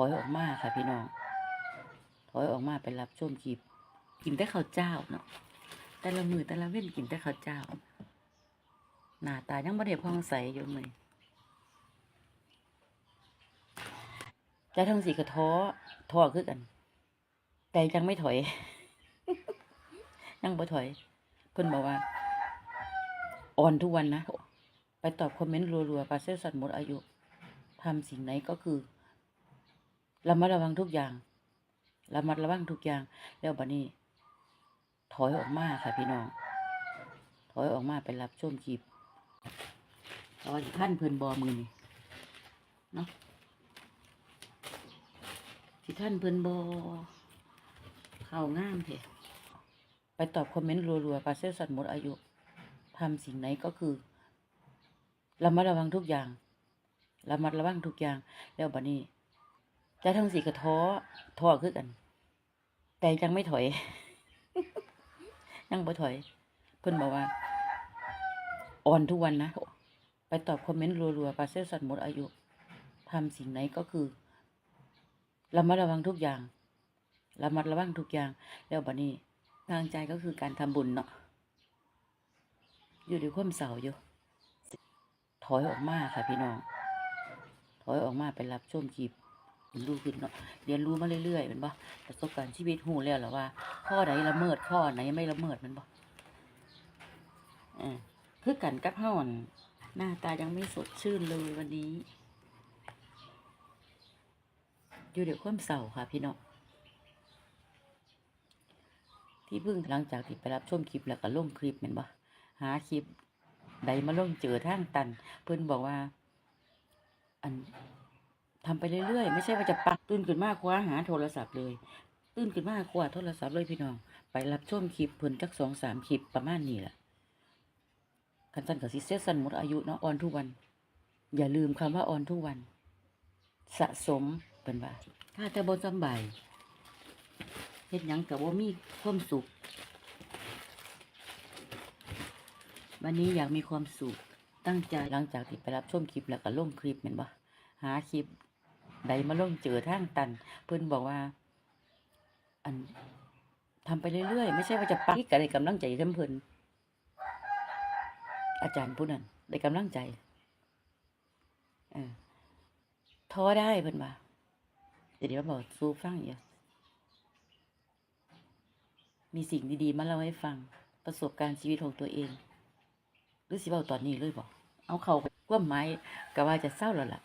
อยออกมาค่ะพี่น้อง ถอยออกมาไปรับชมคลิปกินแต่ข้าวเจ้าเนาะแต่ละมือแต่ละเว้นกินแต่ข้าวเจ้า หน้าตายังไม่ได้พองใสอยู่มือใจทั้งสีกระท้อท้อคือกัน แต่ยังไม่ถอย ยังบ่ถอยเพิ่นบอกว่าอ่อนทุกวันนะ ไปตอบคอมเมนต์รัวๆปาเซลสัตว์หมดอายุทำสิ่งไหนก็คือ ระมัดระวังทุกอย่างระมัดระวังทุกอย่าง แล้วบัดนี้ ถอยออกมาค่ะพี่น้อง ถอยออกมาไปรับชมคลิปตอนท่านเพิ่นบอมือนี่เนาะที่ท่านเพิ่นบอเข้างามเถอะไปตอบคอมเมนต์รัวๆปลาเซลสัตว์หมดอายุทำสิ่งไหนก็คือระมัดระวังทุกอย่างระมัดระวังทุกอย่าง แล้วบัดนี้ ใจทั้งสี่กระท้อท้อคือกัน แต่ยังไม่ถอย ยังบ่ถอย เพิ่นบอกว่า อ่อนทุกวันนะ ไปตอบคอมเมนต์รัวๆปาเซลสัตว์หมดอายุทำสิ่งไหนก็คือระมัดระวังทุกอย่างระมัดระวังทุกอย่าง แล้วบัดนี้ทางใจก็คือการทำบุญเนาะอยู่ด้วยความเศร้าอยู่ ถอยออกมาค่ะพี่น้อง ถอยออกมาไปรับชมคลิป เรียนรู้ขึ้นเนาะเรียนรู้มาเรื่อยๆเป็นบ่ประสบการณ์ชีวิตหูแล้วหละว่า ข้อไหนละเมิดข้อไหนไม่ละเมิดมันบ่เออคือกันกับเฮาอั่นหน้าตายังไม่สดชื่นเลยวันนี้ อยู่เดี๋ยวความเศร้าค่ะพี่น้องที่เพิ่งหลังจากที่ไปรับชมคลิปแล้วก็ลงคลิปเห็นบ่หาคลิปใดมาลงเจอทางตัน เพิ่อนบอกว่า อัน ทำไปเรื่อยๆ ไม่ใช่ว่าจะปักตื่นขึ้นมากคว้าหาโทรศัพท์เลย ตื่นขึ้นมากคว้าโทรศัพท์เลยพี่น้อง ไปรับชมคลิปเพิ่นจักสองสามคลิปประมาณนี้แหละคันสันกับซิเซสันหมดอายุเนาะออนทุกวัน อย่าลืมคำว่าออนทุกวัน สะสมเป็นว่าถ้าแต่บนสบายเฮ็ดหยังกับว่ามีความสุข วันนี้อยากมีความสุขตั้งใจหลังจากที่ไปรับชมคลิปแล้วก็ลงคลิปเห็นปะหาคลิป ใดมาลงเจอทางตัน เพิ่อนบอกว่า อันทำไปเรื่อยๆ ไม่ใช่ว่าจะปักกับได้กำลังใจเพิ่นเพิ่นอาจารย์ผู้นั้นได้กำลังใจอท้อได้เพิ่อนว่าเดี๋ยวบอกสู้ฟังอีกมีสิ่งดีๆ มาเล่าให้ฟัง ประสบการณ์ชีวิตของตัวเอง หรือสิเว้าตอนนี้เลยบอก เอาเขาความหมายก็ว่าจะเศร้าแล้วล่ะ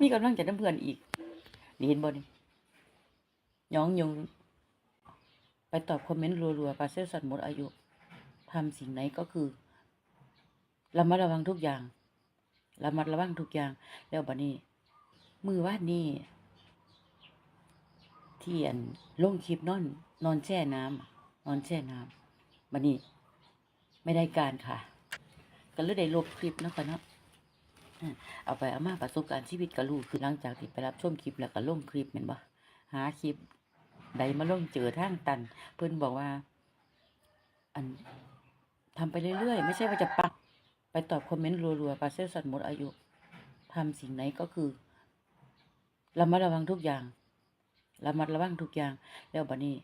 มีกำลังใจน้ำเพื่อนอีก นี่เห็นบ่นี่ย้องยง ไปตอบคอมเมนต์รัวๆปาเซลสัตว์หมดอายุทำสิ่งไหนก็คือระมัดระวังทุกอย่างระมัดระวังทุกอย่าง แล้วบัดนี้ มือวาดนี่ที่อันลงคลิปนอน นอนแช่น้ำนอนแช่น้ำบัดนี้ ไม่ได้การค่ะ ก็เลยได้ลบคลิปนะค่ะเนาะ เอาไปเอามาประสบการณ์ชีวิตก็รู้คือหลังจากที่ไปรับชมคลิปแล้วก็ลงคลิปเห็นปะหาคลิปใดมาลงเจอทางตัน เพิ่อนบอกว่า อันทำไปเรื่อยๆ ไม่ใช่ว่าจะปักไปตอบคอมเมนต์รัวๆปาเซลสัตว์หมดอายุทำสิ่งไหนก็คือระมัดระวังทุกอย่างระมัดระวังทุกอย่าง แล้วบัดนี้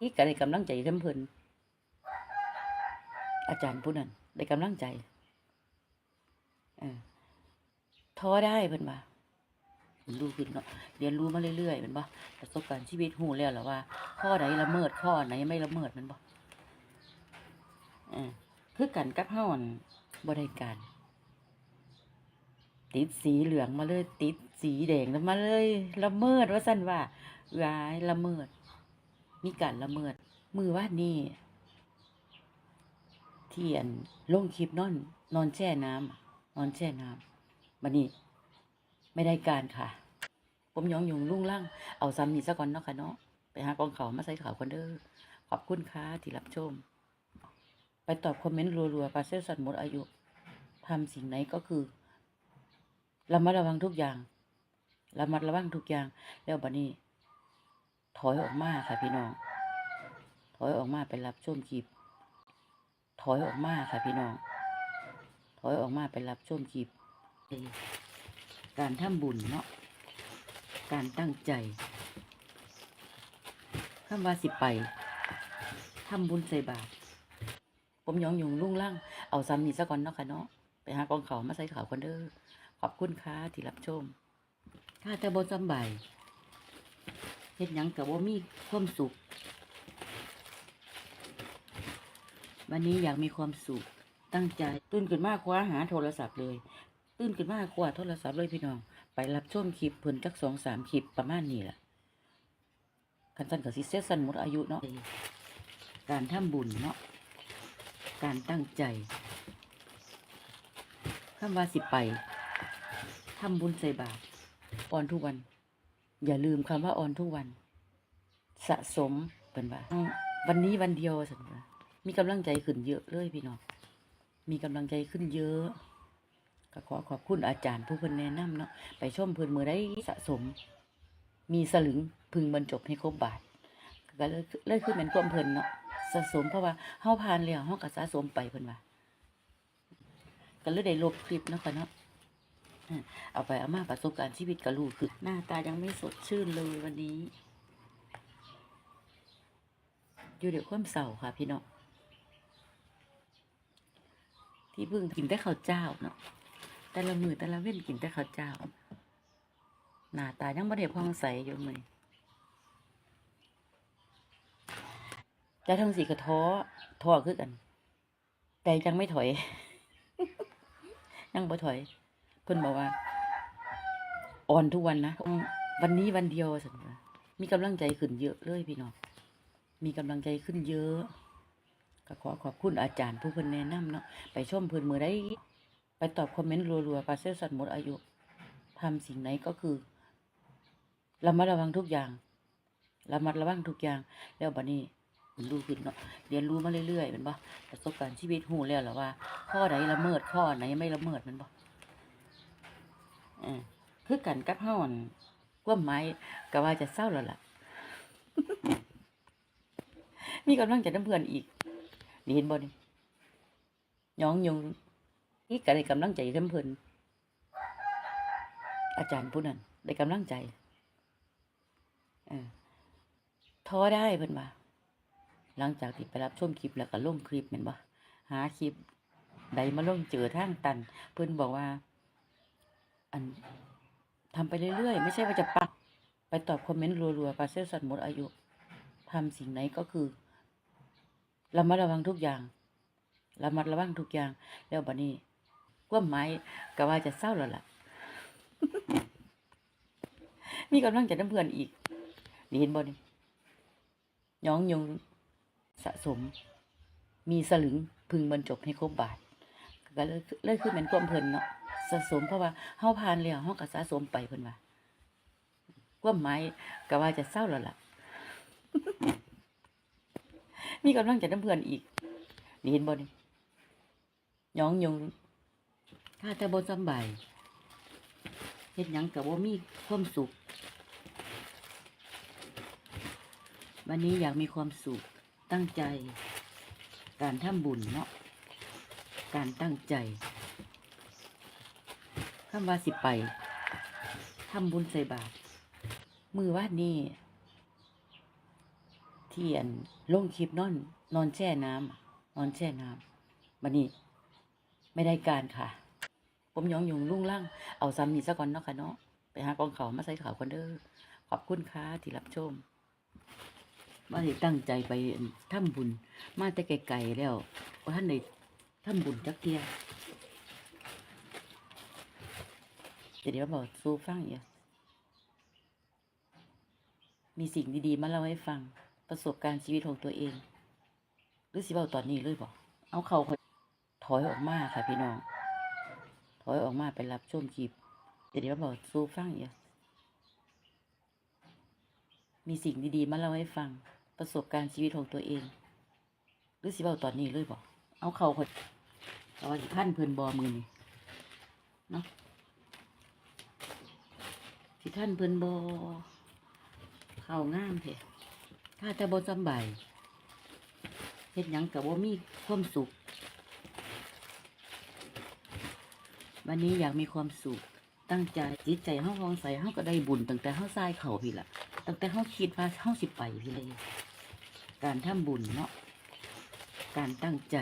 นี่ก็ได้กำลังใจเพิ่เพิ่นอาจารย์ผู้นั้นได้กำลังใจเออ ท้อได้เพิ่นว่ารู้ขึ้นเนาะเรียนรู้มาเรื่อยๆเป็นบ่ประสบการณ์ชีวิตหูแล้วหละว่า ข้อไหนละเมิดข้อไหนไม่ละเมิดแมันบ่เออคือกันกับเฮาอั่นบ่ได้การ ติดสีเหลืองมาเลย ติดสีแดงมาเลยละเมิดว่าซั่นว่าร้ายละเมิด มีการละเมิด มือว่านี่ที่อันลงคลิปนอน นอนแช่น้ำนอนแช่น้ำ บันนี้ ไม่ได้การค่ะ ผมยองยุงลุ่งล่างเอาซ้ำนี่ซะก่อนเนาะค่ะเนาะไปหากองเขามาใส่ข่าวกันเด้อขอบคุณค่ะที่รับชม ไปตอบคอมเมนต์รัวๆปลาเซลสัตว์หมดอายุทำสิ่งไหนก็คือระมัดระวังทุกอย่างระมัดระวังทุกอย่าง แล้วบัดนี้ ถอยออกมาค่ะพี่น้อง ถอยออกมาไปรับชมคลิปถอยออกมาค่ะพี่น้อง ถอยออกมาไปรับชมคลิป การทำบุญเนาะการตั้งใจคำว่าสิไปทำบุญใส่บาตรผมยองยงลุ่งล่างเอาซ้ำนี่ซะก่อนเนาะค่ะเนาะไปหากองเขามาใส่ข่าวกันเด้อขอบคุณค่ะที่รับชมถ้าแต่บ่สำบายเฮ็ดหยังกับบ่มีความสุข วันนี้อยากมีความสุขตั้งใจตื่นขึ้นมากคว้าหาโทรศัพท์เลย ตื่นขึ้นมาคว้าโทรศัพท์เลยพี่น้อง ไปรับชมคลิปเพิ่นจักสองสามคลิปประมาณนี้แหละคันสั้นกับสิเซสันหมดอายุเนาะการทำบุญเนาะการตั้งใจคำว่าสิไปทำบุญใส่บาตรออนทุกวัน อย่าลืมคำว่าออนทุกวัน สะสมเป็นว่าววันนี้วันเดียวสันว่ามีกำลังใจขึ้นเยอะเลยพี่น้องมีกำลังใจขึ้นเยอะ ก็ขอขอบคุณอาจารย์ผู้เพิ่นแนะนำเนาะไปชมเพิ่นมือได้สะสม มีสลึงพึงบรรจบให้ครบบาทก็เลยเลยคือเป็นความเพิ่นเนาะสะสมเพราะว่าเฮาผ่านแล้วเฮาก็สะสมไปเพิ่นว่าก็เลยได้ลบคลิปเนาะค่ะเนาะเอาไปเอามาประสบการณ์ชีวิตก็รู้คือหน้าตายังไม่สดชื่นเลยวันนี้ อยู่เดี๋ยวความเศร้าค่ะพี่เน้องที่เพิ่งกินแต่ข้าวเจ้าเนาะ แต่ละมือแต่ละเว้นกินแต่ข้าวเจ้า หน้าตายังไม่ได้พองใสอยู่มือแต่ทั้งสี่ก็ท้อท้อคือกัน แต่ยังไม่ถอย ยังบ่ถอยเพิ่นบอกว่า อ่อนทุกวันนะวันนี้วันเดียวสันว่ามีกำลังใจขึ้นเยอะเลยพี่น้องมีกำลังใจขึ้นเยอะก็ขอขอบคุณอาจารย์ผู้เพิ่นแนะนำเนาะไปชมเพิ่นมือได้ ไปตอบคอมเมนต์รัวๆปลาเซลสันหมดอายุทำสิ่งไหนก็คือระมัดระวังทุกอย่างระมัดระวังทุกอย่าง แล้วบัดนี้รู้ขึ้นเนาะเรียนรู้มาเรื่อยๆมันบ่ประสบการณ์ชีวิตหูแล้วล่ะว่า ข้อไหนละเมิดข้อไหนไม่ละเมิดมันบ่เออคือกันกับเฮาอั่นความหมายก็ว่าจะเศร้าแล้วล่ะ มีกำลังใจน้ำเพื่อนอีกนี่เห็นบ่นี่หยองยง นี่ก็ได้กำลังใจทั้งเพิ่นอาจารย์ผู้นั้นได้กำลังใจเออท้อได้เพิ่นว่าหลังจากที่ไปรับชมคลิปแล้วก็ลงคลิปแม่นบ่หาคลิปใดมาลงเจอทางตัน เพิ่นบอกว่า อันทำไปเรื่อยๆ ไม่ใช่ว่าจะปัก ไปตอบคอมเมนต์รัวๆปาเซลสันหมดอายุทำสิ่งไหนก็คือระมัดระวังทุกอย่างระมัดระวังทุกอย่าง แล้วบัดนี้ ความหมายก็ว่าจะเศร้าแล้วล่ะ มีกำลังใจน้ำเพื่อนอีกนี่เห็นบ่นี่หยองยงสะสม มีสลึงพึงบรรจบให้ครบบาทก็เลยเลยคือเป็นความเพลินเนาะสะสมเพราะว่าเฮาผ่านแล้วเฮาก็สะสมไปเพิ่นว่าความหมายก็ว่าจะเศร้าแล้วล่ะ มีกำลังใจน้ำเพื่อนอีกนี่เห็นบ่นี่หยองยง ถ้าแต่บ่สำบายเฮ็ดหยังกับบ่มีความสุข วันนี้อยากมีความสุข ตั้งใจ การทำบุญเนาะ การตั้งใจคำว่าสิไปทำบุญใส่บาตรมือวาดนี้เที่อันลงคลิปนอน นอนแช่น้ำนอนแช่น้ำบันนี้ ไม่ได้การค่ะ ผมยองยุงลุ่งล่างเอาซ้ำนี่ซะก่อนเนาะค่ะเนาะไปหากองเขาวมาใส่ข่าวกันเด้อขอบคุณค่ะที่รับชมว่าได้ตั้งใจไปทำบุญ มาแต่ไกลๆแล้วว่าท่านได้ทำบุญจักเทียแต่เดี๋ยวบอกสู้ฟังอย่ามีสิ่งดีๆ มาเล่าให้ฟัง ประสบการณ์ชีวิตของตัวเอง หรือสิเบาตอนนี้เลยบอก เอาเขาถอยออกมาค่ะพี่น้อง ถอยออกมาไปรับชมคลิปเดี๋ยวบอกสู้ฟังอย่ามีสิ่งดีๆ มาเล่าให้ฟัง ประสบการณ์ชีวิตของตัวเอง หรือสิเบาตอนนี้เลยบอกเอาเขาคนเอาท่านเพิ่นบอมือนี่เนาะสิท่านเพิ่นบอเข้างามเถอะถ้าแต่บ่สำบายเฮ็ดหยังกับบ่ามีความสุข วันนี้อยากมีความสุขตั้งใจจิตใจเฮาฟองใสเฮาก็ได้บุญตั้งแต่เฮาทรายเขาพี่ล่ะตั้งแต่เฮาคิดว่าเฮาสิไปพี่เลย การทำบุญเนาะการตั้งใจ